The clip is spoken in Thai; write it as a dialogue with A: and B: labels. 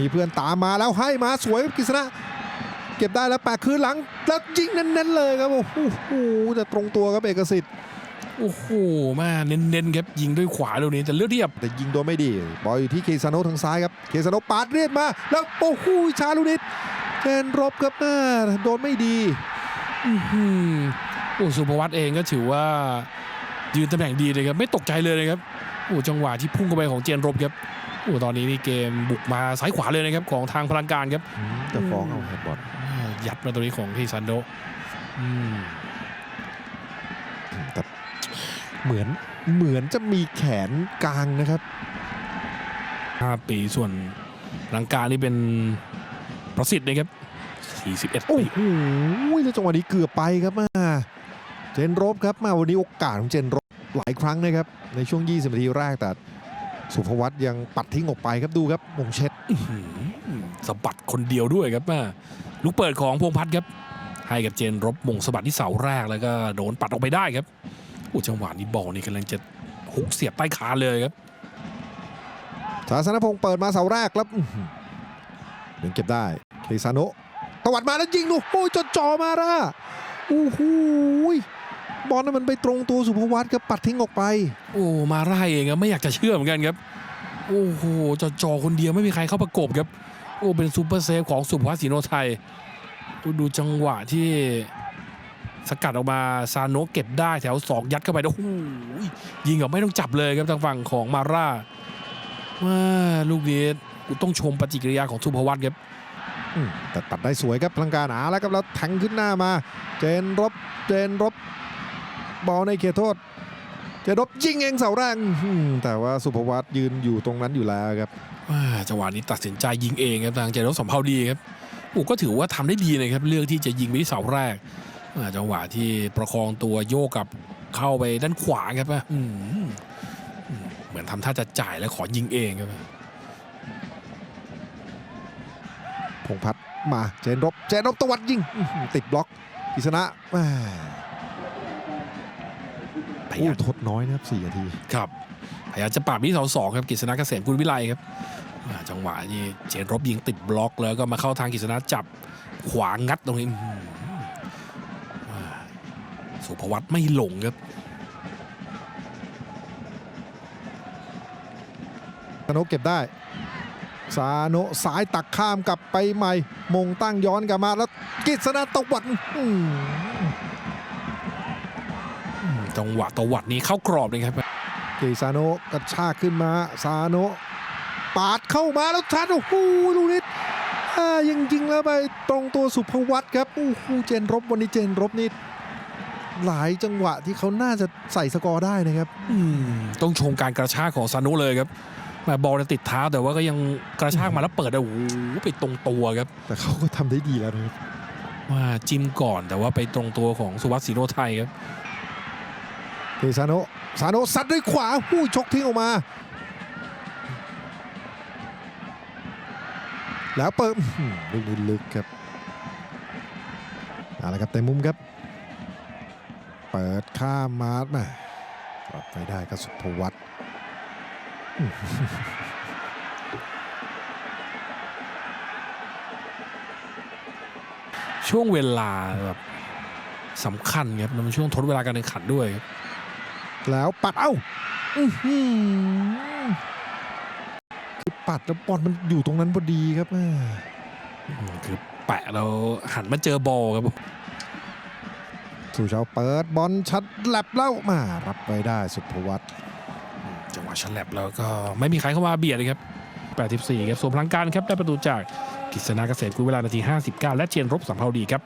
A: มีเพื่อนตามมาแล้วให้มาสวยกฤษณะเก็บได้แล้วแปะคืนหลังแล้วยิงเน้นๆเลยครับโอ้โหจะตรงตัวครับเอกสิทธิ์
B: โอ้โหแมาเน้นๆครับยิงด้วยขวาเร็วนี้แต่เลือกเทียบ
A: แต่ยิงโดนไม่ดีบอลอยู่ที่เคซาโนทางซ้ายครับเคซาโนปาดเรียดมา แล้วโอ้โหชาลูนิดเจนรบครับแม่โดนไม่ดี
B: อื้อหือโอ้สุภวัตเองก็ถือว่า ยืนตำแหน่งดีเลยครับไม่ตกใจเลยนะครับโอ้จังหวะที่พุ่งเข้าไปของเจนรบครับโอ้ตอนนี้นี่เกมบุกมาซ้ายขวาเลยนะครับของทางพลังการครับ
A: จะฟ้องเอาแฮนด์บอล
B: อ่ายัดมาตรงนี้ของที่ซันโดอืม
A: แต่เหมือนเหมือนจะมีแขนกลางนะครับ
B: ห้าปีส่วนพลังการนี่เป็นประสิทธิ์นะครับ41
A: โอ้
B: ปี
A: โหแล้วจังหวะนี้เกือบไปครับมาเจนรบครับมาวันนี้โอกาสของเจนรบ หลายครั้งนะครับ ในช่วง 20นาทีแรกแต่สุภวัตยังปัดทิ้งออกไปครับดูครับมงเช็ด
B: อื้อหือสะบัดคนเดียวด้วยครับมาลูกเปิดของพงษ์พัฒน์ครับ ให้กับเจนรบมงสะบัดที่เสาแรกแล้วก็โดนปัดออกไปได้ครับโอ้จังหวะนี้บอลนี่กำลังจะฮุกเสียบใต้คานเลยครับ
A: สาสนพงษ์เปิดมาเสาแรกแล้วอื้อหือเดินเก็บได้เคซาโนะตวัดมาแล้วยิงดูโอ้ยจดจ่อมาละโอ้โห บอลนั้นมันไปตรงตัวสุภวัตครับปัดทิ้งออกไป
B: โอ้มาไร่เองครับไม่อยากจะเชื่อเหมือนกันครับ โอ้โหจอจอคนเดียวไม่มีใครเข้าประกบครับ โอ้เป็นซูเปอร์เซฟของสุภวัฒน์ศรีโนไทยดูดูจังหวะที่สกัดออกมาซาโนะเก็บได้แถวสองยัดเข้าไปแล้วโอ้โหยิงแบบไม่ต้องจับเลยครับทางฝั่งของมาร่าว่าลูกนี้ต้องชมปฏิกิริยาของสุภวัฒน์ครับ
A: อืมแต่ตัดได้สวยครับพลังการหนาแล้วครับแล้วแทงขึ้นหน้ามา เจนรบเจนรบ บอลในเขตโทษเจนรบยิงเองเสาแรกอื้อหือแต่ว่าสุภวัตยืนอยู่ตรงนั้นอยู่แล้วครับ
B: ว่าจังหวะนี้ตัดสินใจยิงเองครับทางเจรบสัมภาวดีครับโอ้ก็ถือว่าทำได้ดีนะครับ เลือกที่จะยิงไปที่เสาแรกอ่าจังหวะที่ประคองตัวโยกกลับเข้าไปด้านขวาครับว่าอืมอืมเหมือนทำท่าจะจ่ายแล้วขอยิงเองครับ
A: พงษ์พัฒน์มาเจนรบเจนรบตวัดยิงอื้อหือติดบล็อกกิษณะแหม่
B: พยา
A: โอ้
B: ยาม
A: ทดน้อยนะครับสี่นาที
B: ครับพยายามจะปราบที่เสาสองครับกฤษณะเกษมกุลวิไลครับอ่าจังหวะนี้เจนรบยิงติดบล็อกแล้วก็มาเข้าทางกฤษณะจับขวางัดตรงนี้อื้อหืออ่าสุภวัตไม่หลงครับ
A: ซาโนะเก็บได้ซาโนะสายตักข้ามกลับไปใหม่ มงตั้งย้อนกลับมาแล้วกิษณะตวัดอื้อหือ
B: อืม จังหวะตวัดนี้เข้ากรอบเลยครับ
A: กิซาโนะกระชากขึ้นมาซาโนะปาดเข้ามาแล้วทัดโอ้โหลูกนิดอ่ายังยิงแล้วไปตรงตัวสุภวัตครับโอ้โหเจนรบวันนี้เจนรบนี่หลายจังหวะที่เขาน่าจะใส่สกอร์ได้นะครับ
B: อืมต้องชมการกระชากของซานุเลยครับแม่บอลเนี่ยติดเท้าแต่ว่าก็ยังกระชากมาแล้วเปิดได้โอ้โหไปตรงตัวครับ
A: แต่เขาก็ทำได้ดีแล้วนะครับ
B: ว่าจิ้มก่อนแต่ว่าไปตรงตัวของสุวัสดิ์ศรีโนไทยครับ
A: เกซาโนซาโนะซัดด้วยขวาหู้ยชกทิ้งออกมา แล้วเปิดลูกนี้ลึกครับเอาละครับเต็มมุมครับ เปิดข้ามมาร์มารับไม่ได้ก็สุภวัต
B: ช่วงเวลาแบบสำคัญครับมันช่วงทดเวลาการแข่งขันด้วยครับ
A: แล้วปัดเอ้าอื้อหือคือปัดแล้วบอลมันอยู่ตรงนั้นพอดีครับแม่
B: อืมคือแปะแล้วหันมาเจอบอลครับ
A: สู่เช้าเปิดบอลชัดแลบเล่ามารับไว้ได้สุภวัต
B: จังหวะฉลับแล้วก็ไม่มีใครเข้ามาเบียดเลยครับ 84 ครับส่วนพลังการครับได้ประตูจากกฤษณาเกษตรกุลเวลานาที 59 และเจนรบสัมภาวดีครับ